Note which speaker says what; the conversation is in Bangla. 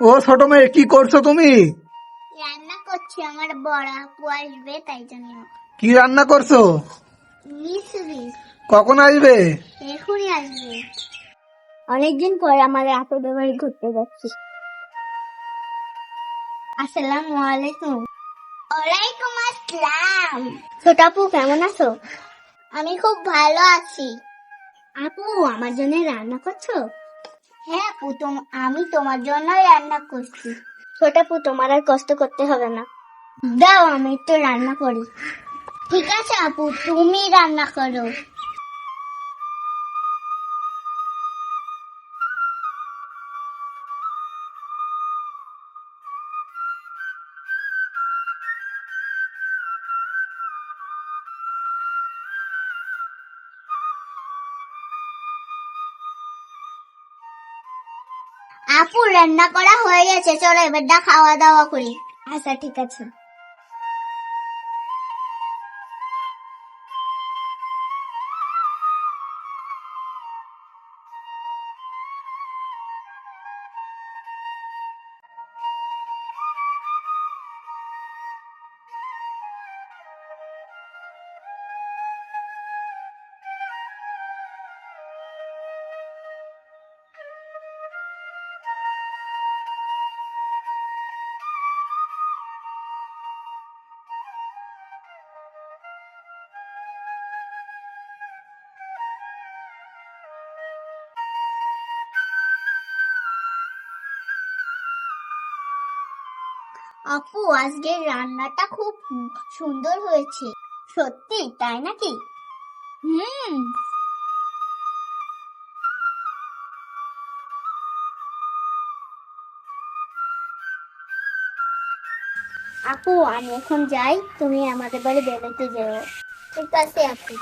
Speaker 1: ও ছোট মেয়ে কি করছ তুমি?
Speaker 2: রান্না করছি আমার বড় আপু আসবে তাই জন্য।
Speaker 1: কি রান্না করছ?
Speaker 2: মিসরি
Speaker 1: কখন আসবে?
Speaker 2: এখনই আসবে। অনেকদিন পরে আমার আপুদের বাড়ি ঘুরতে যাচ্ছি। আসসালামু আলাইকুম। ওয়ালাইকুম আসসালাম। ছোট আপু কেমন আছো? আমি খুব ভালো আছি। আপু আমার জন্য রান্না করছ? হ্যাঁ পুতুম তোম- আমি তোমার জন্যই রান্না করছি। ছোট আপু তোমার আর কষ্ট করতে হবে না। দাও আমি তো রান্না করি। ঠিক আছে আপু তুমি রান্না করো। আপু রান্না করা হয়ে গেছে চলো এবারটা খাওয়া দাওয়া করি। আচ্ছা ঠিক আছে। আপু আজকের রান্নাটা খুব সুন্দর হয়েছে। সত্যি, তাই নাকি? হুম। আপু, আমি এখন যাই, তুমি আমাদের বাড়ি বেড়াতে যেও। ঠিক আছে, আপু।